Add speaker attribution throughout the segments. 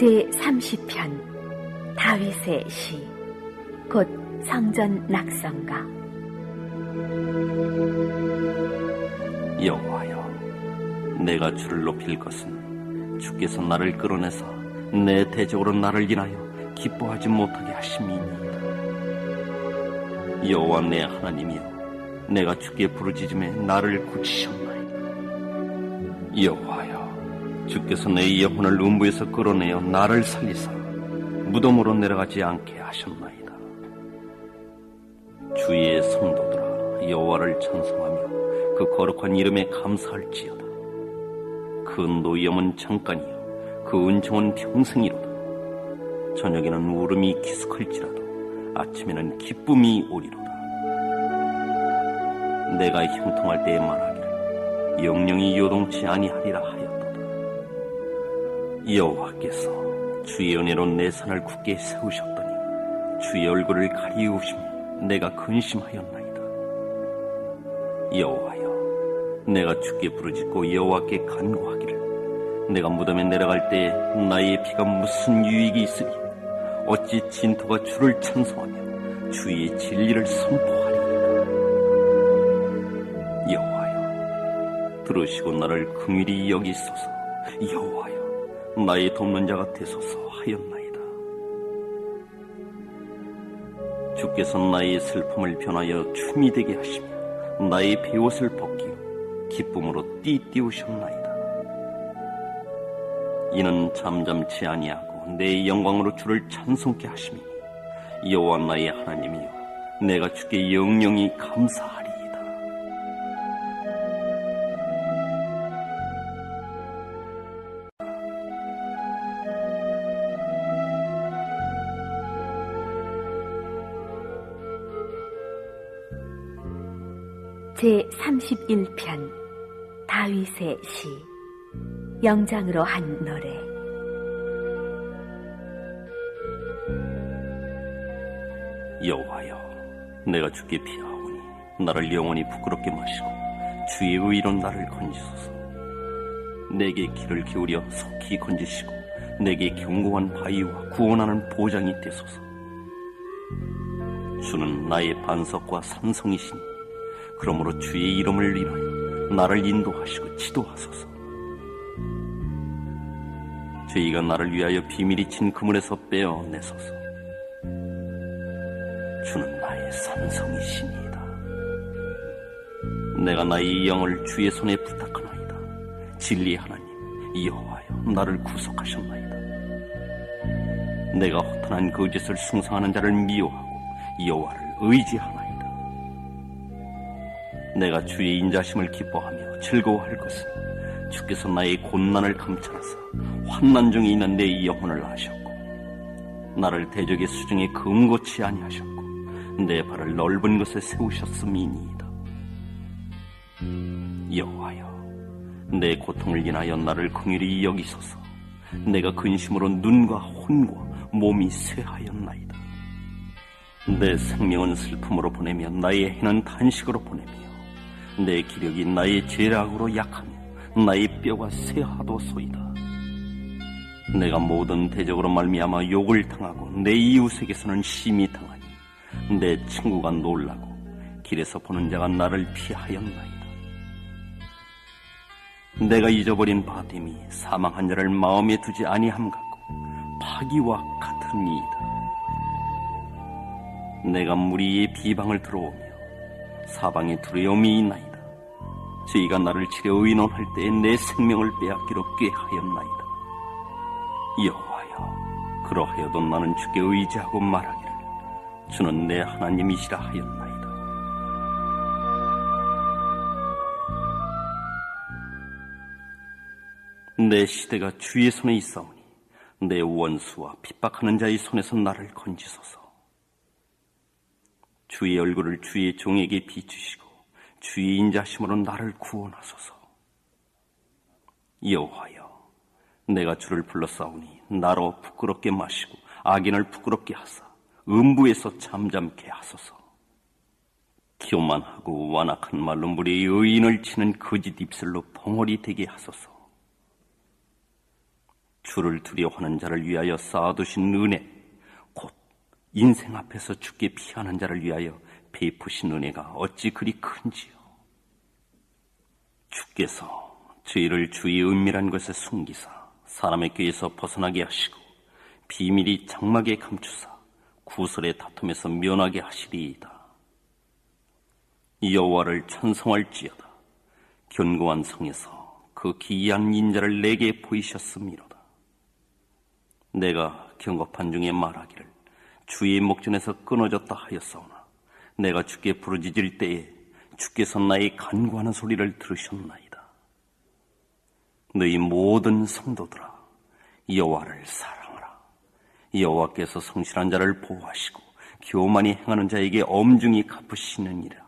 Speaker 1: 제 30편 다윗의 시, 곧 성전 낙성가.
Speaker 2: 여호와여, 내가 주를 높일 것은 주께서 나를 끌어내사 내 대적으로 나를 인하여 기뻐하지 못하게 하심이니이다. 여호와 내 하나님이여, 내가 주께 부르짖음에 나를 고치셨나이다. 여호와여, 주께서 내 영혼을 음부에서 끌어내어 나를 살리사 무덤으로 내려가지 않게 하셨나이다. 주의 성도들아 여호와를 찬송하며 그 거룩한 이름에 감사할지어다. 그 노염은 잠깐이요 그 은총은 평생이로다. 저녁에는 울음이 기숙할지라도 아침에는 기쁨이 오리로다. 내가 형통할 때에 말하기를 영영이 요동치 아니하리라 하였도다. 여호와께서 주의 은혜로 내 산을 굳게 세우셨더니 주의 얼굴을 가리우시며 내가 근심하였나이다. 여호와여, 내가 주께 부르짖고 여호와께 간구하기를 내가 무덤에 내려갈 때 나의 피가 무슨 유익이 있으리 어찌 진토가 주를 찬송하며 주의 진리를 선포하리이까 여호와여 들으시고 나를 긍휼히 여기소서 여호와여 나의 돕는 자가 되소서 하였나이다. 주께서 나의 슬픔을 변하여 춤이 되게 하시며 나의 배옷을 벗기어 기쁨으로 띠띠우셨나이다. 이는 잠잠치 아니하고 내 영광으로 주를 찬송케 하심이니 여호와 나의 하나님이여 내가 주께 영영히 감사하리
Speaker 1: 제 31편 다윗의 시, 영장으로 한 노래.
Speaker 2: 여호와여 내가 주께 피하오니 나를 영원히 부끄럽게 마시고 주의 의로 나를 건지소서 내게 길을 기울여 속히 건지시고 내게 견고한 바위와 구원하는 보장이 되소서 주는 나의 반석과 산성이시니 그러므로 주의 이름을 인하여 나를 인도하시고 지도하소서 저희가 나를 위하여 비밀이 친 그물에서 빼어내소서 주는 나의 산성이시니이다. 내가 나의 영을 주의 손에 부탁하나이다. 진리 하나님, 여호와여, 나를 구속하셨나이다. 내가 허탄한 거짓을 숭상하는 자를 미워하고 여호와를 의지하나이다. 내가 주의 인자심을 기뻐하며 즐거워할 것은 주께서 나의 곤난을 감찰하사 환난 중에 있는 내 영혼을 아셨고 나를 대적의 수중에 금고치 아니하셨고 내 발을 넓은 곳에 세우셨음이니이다. 여호와여, 내 고통을 인하여 나를 긍휼히 여기소서. 내가 근심으로 눈과 혼과 몸이 쇠하였나이다. 내 생명은 슬픔으로 보내며 나의 해는 탄식으로 보내며 내 기력이 나의 죄락으로 약하며 나의 뼈가 쇠하도소이다. 내가 모든 대적으로 말미암아 욕을 당하고 내 이웃에게서는 심히 당하니 내 친구가 놀라고 길에서 보는 자가 나를 피하였나이다. 내가 잊어버린 바됨이 사망한 자를 마음에 두지 아니함 같고 파기와 같으니이다. 내가 무리의 비방을 들어오며 사방에 두려움이 있나이다. 저희가 나를 치려 의논할 때에 내 생명을 빼앗기로 꾀하였나이다. 여호와여, 그러하여도 나는 주께 의지하고 말하기를 주는 내 하나님이시라 하였나이다. 내 시대가 주의 손에 있사오니 내 원수와 핍박하는 자의 손에서 나를 건지소서. 주의 얼굴을 주의 종에게 비추시고 주의 인자심으로 나를 구원하소서. 여호와여, 내가 주를 불러싸우니 나로 부끄럽게 마시고 악인을 부끄럽게 하사 음부에서 잠잠케 하소서. 교만하고 완악한 말로 무리의 의인을 치는 거짓 입술로 벙어리 되게 하소서. 주를 두려워하는 자를 위하여 쌓아두신 은혜, 곧 인생 앞에서 죽게 피하는 자를 위하여 베푸신 은혜가 어찌 그리 큰지요. 주께서 저희를 주의 은밀한 것에 숨기사 사람의 꾀에서 벗어나게 하시고 비밀이 장막에 감추사 구설의 다툼에서 면하게 하시리이다. 여호와를 찬송할지어다. 견고한 성에서 그 기이한 인자를 내게 보이셨음이로다. 내가 경고판 중에 말하기를 주의 목전에서 끊어졌다 하였사오나 내가 주께 부르짖을 때에 주께서 나의 간구하는 소리를 들으셨나이다. 너희 모든 성도들아 여호와를 사랑하라. 여호와께서 성실한 자를 보호하시고 교만히 행하는 자에게 엄중히 갚으시느니라.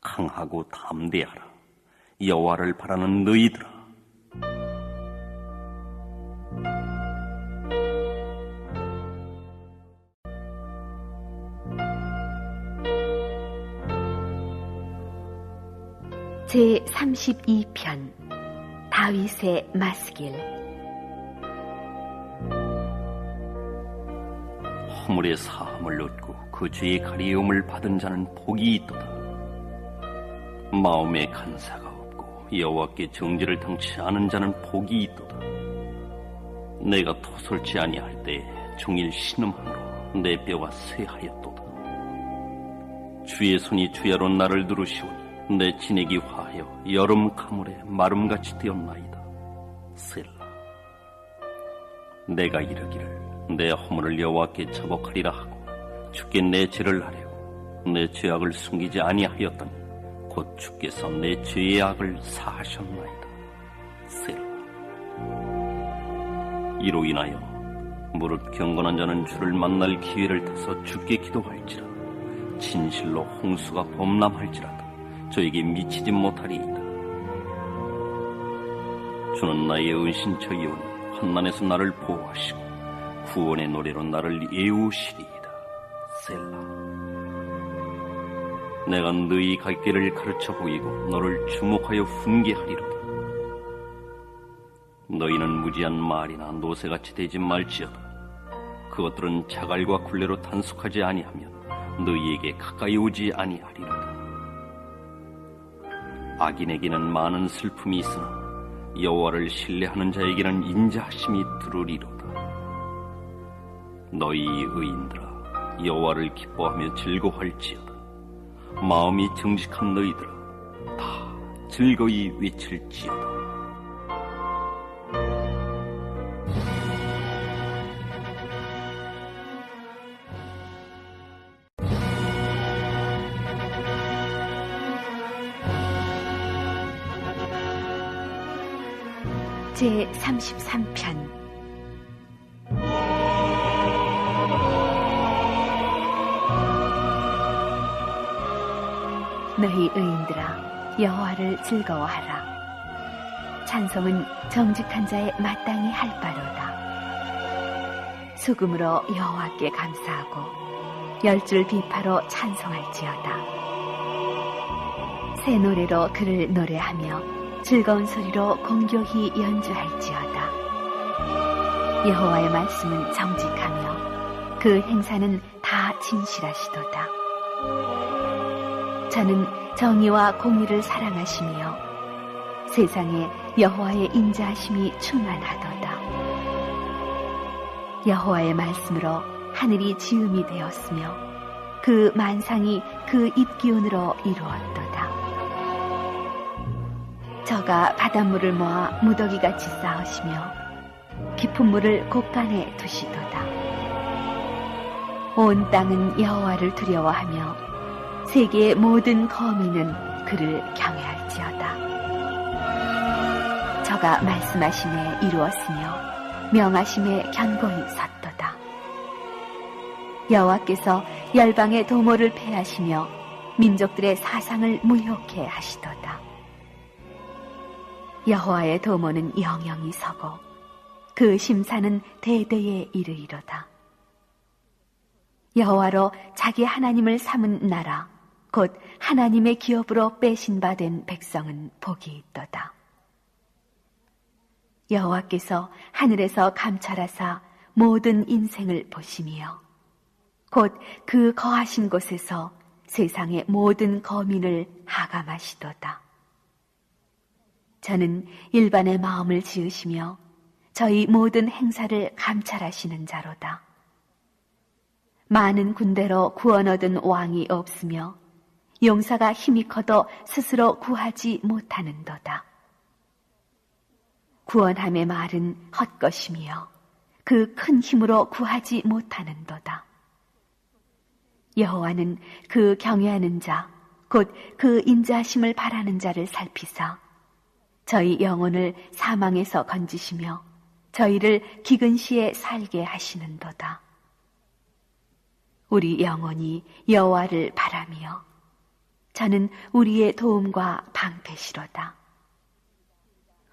Speaker 2: 강하고 담대하라. 여호와를 바라는 너희들아.
Speaker 1: 제 32편 다윗의 마스길
Speaker 2: 허물의 사함을 얻고 그 죄의 가리움을 받은 자는 복이 있도다. 마음에 간사가 없고 여호와께 정죄를 당치 않은 자는 복이 있도다. 내가 토설지 아니할 때 종일 신음함으로 내 뼈가 쇠하였도다. 주의 손이 주야로 나를 누르시오니 내 진액이 화하여 여름 가물에 마름같이 되었나이다. 셀라. 내가 이르기를 내 허물을 여호와께 자복하리라 하고 주께 내 죄를 하려고 내 죄악을 숨기지 아니하였더니 곧 주께서 내 죄의 악을 사하셨나이다. 셀라. 이로 인하여 무릇 경건한 자는 주를 만날 기회를 타서 주께 기도할지라 진실로 홍수가 범람할지라도 저에게 미치지 못하리이다. 주는 나의 은신처이오니 환난에서 나를 보호하시고 구원의 노래로 나를 예우시리이다. 셀라. 내가 너희 갈 길을 가르쳐 보이고 너를 주목하여 훈계하리로다. 너희는 무지한 말이나 노새같이 되지 말지어다. 그것들은 자갈과 굴레로 단속하지 아니하면 너희에게 가까이 오지 아니하리로다. 악인에게는 많은 슬픔이 있으나 여호와를 신뢰하는 자에게는 인자하심이 두루리로다. 너희 의인들아 여호와를 기뻐하며 즐거워할지어다. 마음이 정직한 너희들아 다 즐거이 외칠지어다.
Speaker 1: 제 33편. 너희 의인들아 여호와를 즐거워하라. 찬송은 정직한 자의 마땅히 할 바로다. 수금으로 여호와께 감사하고 열줄 비파로 찬송할지어다. 새 노래로 그를 노래하며 즐거운 소리로 공교히 연주할지어다. 여호와의 말씀은 정직하며 그 행사는 다 진실하시도다. 저는 정의와 공의를 사랑하시며 세상에 여호와의 인자하심이 충만하도다. 여호와의 말씀으로 하늘이 지음이 되었으며 그 만상이 그 입기운으로 이루었도다. 저가 바닷물을 모아 무더기같이 쌓으시며 깊은 물을 곳간에 두시도다. 온 땅은 여호와를 두려워하며 세계의 모든 거민은 그를 경외할지어다. 저가 말씀하심에 이루었으며 명하심에 견고히 섰도다. 여호와께서 열방의 도모를 패하시며 민족들의 사상을 무효케 하시도다. 여호와의 도모는 영영이 서고 그 심사는 대대에 이르이로다. 여호와로 자기 하나님을 삼은 나라 곧 하나님의 기업으로 빼신 바 된 백성은 복이 있도다. 여호와께서 하늘에서 감찰하사 모든 인생을 보심이요 곧그 거하신 곳에서 세상의 모든 거민을 하감하시도다. 저는 일반의 마음을 지으시며 저희 모든 행사를 감찰하시는 자로다. 많은 군대로 구원 얻은 왕이 없으며 용사가 힘이 커도 스스로 구하지 못하는도다. 구원함의 말은 헛것이며 그 큰 힘으로 구하지 못하는도다. 여호와는 그 경외하는 자, 곧 그 인자심을 바라는 자를 살피사 저희 영혼을 사망에서 건지시며 저희를 기근 시에 살게 하시는도다. 우리 영혼이 여호와를 바라며 저는 우리의 도움과 방패시로다.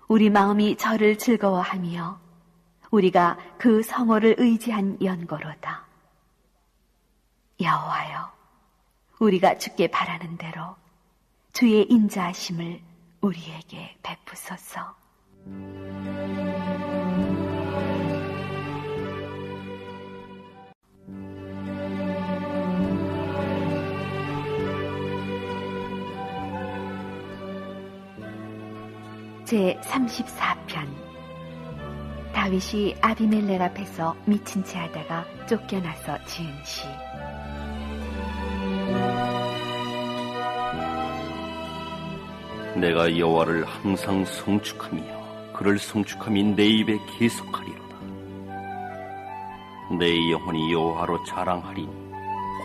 Speaker 1: 우리 마음이 저를 즐거워하며 우리가 그 성호를 의지한 연고로다. 여호와여, 우리가 주께 바라는 대로 주의 인자하심을 우리에게 베푸소서. 제 34편 다윗이 아비멜렉 앞에서 미친 채 하다가 쫓겨나서 지은 시
Speaker 2: 내가 여호와를 항상 성축하며 그를 성축함이 내 입에 계속하리로다. 내 영혼이 여호와로 자랑하리니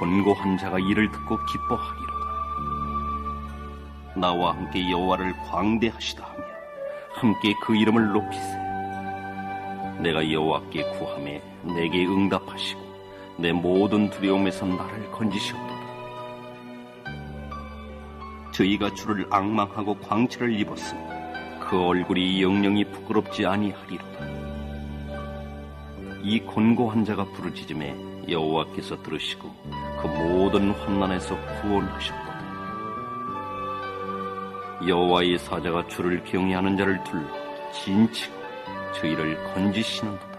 Speaker 2: 권고한 자가 이를 듣고 기뻐하리로다. 나와 함께 여호와를 광대하시다 하며 함께 그 이름을 높이세. 내가 여호와께 구함에 내게 응답하시고 내 모든 두려움에서 나를 건지셨도다. 저희가 주를 악망하고 광채를 입었으니 그 얼굴이 영영이 부끄럽지 아니하리로다. 이 곤고한 자가 부르짖음에 여호와께서 들으시고 그 모든 환난에서 구원하셨도다. 여호와의 사자가 주를 경외하는 자를 둘러 진치고 저희를 건지시는도다.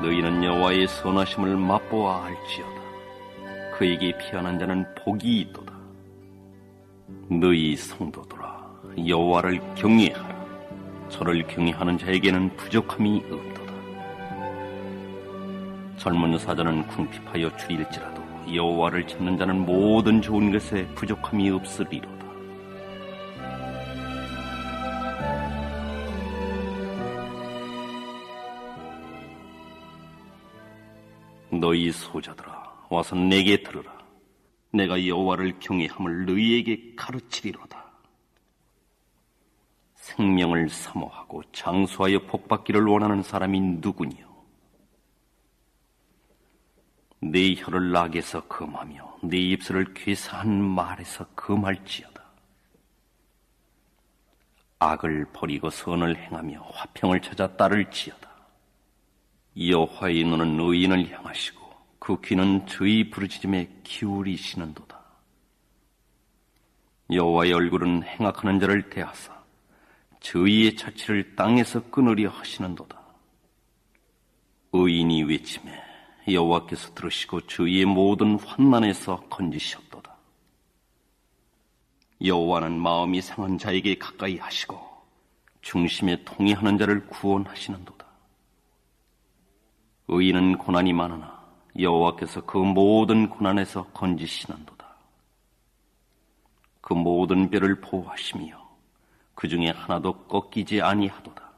Speaker 2: 너희는 여호와의 선하심을 맛보아 알지어다. 그에게 피하는 자는 복이 있도다. 너희 성도들아 여호와를 경외하라. 저를 경외하는 자에게는 부족함이 없도다. 젊은 사자는 궁핍하여 줄일지라도 여호와를 찾는 자는 모든 좋은 것에 부족함이 없으리로다. 너희 소자들아 와서 내게 들으라 내가 여호와를 경외함을 너희에게 가르치리로다. 생명을 사모하고 장수하여 복받기를 원하는 사람이 누구니요? 네 혀를 낙에서 금하며 네 입술을 괴사한 말에서 금할지어다. 악을 버리고 선을 행하며 화평을 찾아 따를지어다. 여호와의 눈은 의인을 향하시고 그 귀는 저희 부르짖음에 기울이시는도다. 여호와의 얼굴은 행악하는 자를 대하사 저희의 자취를 땅에서 끊으려 하시는도다. 의인이 외침에 여호와께서 들으시고 저희의 모든 환난에서 건지셨도다. 여호와는 마음이 상한 자에게 가까이 하시고 중심에 통해하는 자를 구원하시는도다. 의인은 고난이 많으나 여호와께서 그 모든 고난에서 건지시는도다. 그 모든 뼈를 보호하시며 그 중에 하나도 꺾이지 아니하도다.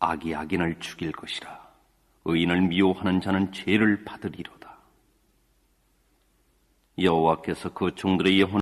Speaker 2: 악이 악인을 죽일 것이라. 의인을 미워하는 자는 죄를 받으리로다. 여호와께서 그 종들의 영혼